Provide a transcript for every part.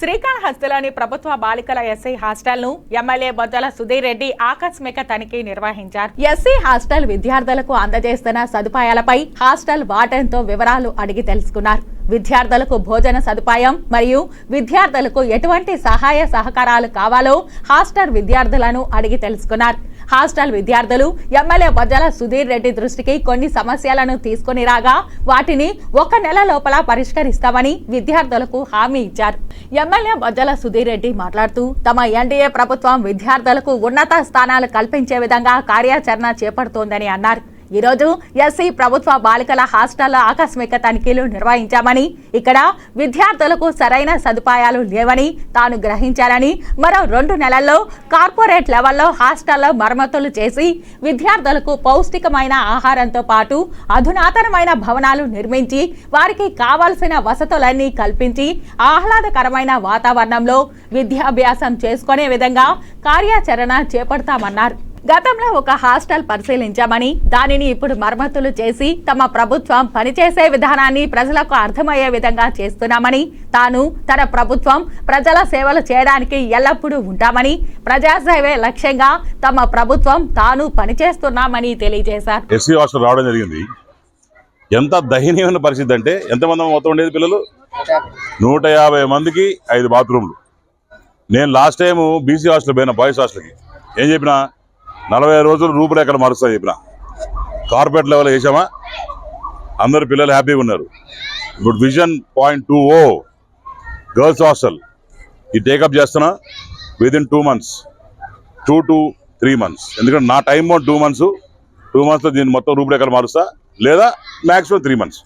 శ్రీకాళహస్తిలోని ప్రభుత్వ బాలికల ఎస్సీ హాస్టల్ను ఎమ్మెల్యే బొజ్జల సుధీర్ రెడ్డి ఆకస్మిక తనిఖీ నిర్వహించారు. ఎస్సీ హాస్టల్ విద్యార్థులకు అందజేస్తున్న సదుపాయాలపై హాస్టల్ వాటంతో వివరాలు అడిగి తెలుసుకున్నారు. విద్యార్థులకు భోజన సదుపాయం మరియు విద్యార్థులకు ఎటువంటి సహాయ సహకారాలు కావాలో హాస్టల్ విద్యార్థులను అడిగి తెలుసుకున్నారు. హాస్టల్ విద్యార్థులు ఎమ్మెల్యే బొజ్జల సుధీర్ రెడ్డి దృష్టికి కొన్ని సమస్యలను తీసుకుని రాగా వాటిని ఒక నెల లోపల పరిష్కరిస్తామని విద్యార్థులకు హామీ ఇచ్చారు. ఎమ్మెల్యే బొజ్జల సుధీర్ రెడ్డి మాట్లాడుతూ తమ ఎన్డీఏ ప్రభుత్వం విద్యార్థులకు ఉన్నత స్థానాలు కల్పించే విధంగా కార్యాచరణ చేపడుతోందని అన్నారు. ఈ రోజు ఎస్సీ ప్రభుత్వ బాలికల హాస్టళ్ళ ఆకస్మిక తనిఖీలు నిర్వహించామని ఇక్కడ విద్యార్థులకు సరైన సదుపాయాలు లేవని తాను గ్రహించారని మరో రెండు నెలల్లో కార్పొరేట్ లెవెల్లో హాస్టల్లో మరమ్మతులు చేసి విద్యార్థులకు పౌష్టికమైన ఆహారంతో పాటు అధునాతనమైన భవనాలు నిర్మించి వారికి కావాల్సిన వసతులన్నీ కల్పించి ఆహ్లాదకరమైన వాతావరణంలో విద్యాభ్యాసం చేసుకునే విధంగా కార్యాచరణ చేపడతామన్నారు. గతంలో ఒక హాస్టల్ పరిశీలించామని దానిని ఇప్పుడు మరమ్మతులు చేసి తమ ప్రభుత్వం పనిచేసే విధానాన్ని ప్రజలకు అర్థమయ్యే విధంగా చేస్తున్నామని తాను తన ప్రభుత్వం ప్రజల సేవలు చేయడానికి ఎల్లప్పుడూ ఉంటామని ప్రజాసేవే లక్ష్యంగా తమ ప్రభుత్వం తాను పనిచేస్తున్నామని తెలియజేశారు. ఎస్సీ హాస్టల్ రావడం జరిగింది. ఎంత దయనీయమైన పరిస్థితి అంటే ఎంతమంది మొత్తం ఉండేది పిల్లలు? నూట యాభై మందికి ఐదు బాత్రూమ్లు. నేను లాస్ట్ టైం బీసీ హాస్టల్ పోయిన బాయ్స్ హాస్టల్కి. ఏం చెప్పినా? నలభై రోజులు రూపురేఖలు మారుస్తా చెప్పిన. కార్పొరేట్ లెవెల్ వేసామా అందరు పిల్లలు హ్యాపీగా ఉన్నారు. ఇప్పుడు విజన్ పాయింట్ టూ ఓ గర్ల్స్ హాస్టల్ ఈ టేకప్ చేస్తున్నా within two months two to three months ఎందుకంటే నా టైం టూ మంత్స్ టూ మంత్స్లో దీన్ని మొత్తం రూపురేఖలు మారుస్తా లేదా మ్యాక్సిమం త్రీ మంత్స్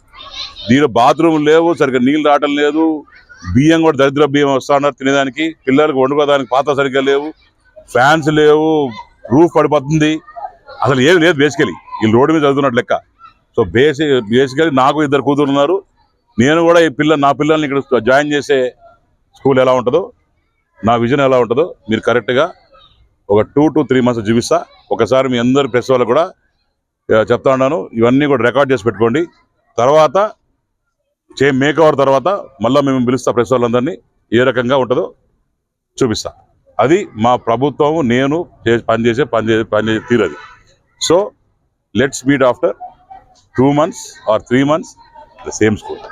దీనిలో బాత్రూమ్ లేవు సరిగ్గా నీళ్ళు రావటం లేదు బియ్యం కూడా దరిద్ర బియ్యం వస్తా ఉన్నారు తినేదానికి పిల్లలకు వండుకోవడానికి పాత సరిగ్గా లేవు ఫ్యాన్స్ లేవు రూఫ్ పడిపోతుంది. అసలు ఏమి లేదు బేసికలీ ఈ రోడ్డు మీద చదువుతున్నట్టు లెక్క. సో బేసి బేసికలీ నాకు ఇద్దరు కూతురు ఉన్నారు. నేను కూడా ఈ పిల్ల నా పిల్లల్ని ఇక్కడ జాయిన్ చేసే స్కూల్ ఎలా ఉంటుందో నా విజన్ ఎలా ఉంటుందో మీరు కరెక్ట్గా ఒక టూ టు త్రీ మంత్స్ చూపిస్తా. ఒకసారి మీ అందరి ప్రెస్ వాళ్ళు కూడా చెప్తా ఉన్నాను. ఇవన్నీ కూడా రికార్డ్ చేసి పెట్టుకోండి. తర్వాత చే మేక్ తర్వాత మళ్ళీ మేము పిలుస్తా ప్రెస్ వాళ్ళందరినీ. ఏ రకంగా ఉంటుందో చూపిస్తా. అది మా ప్రభుత్వము నేను చే- పనిచేసే పనిచేసే పనిచేసే తీరది. So let's meet after two months or three months the same school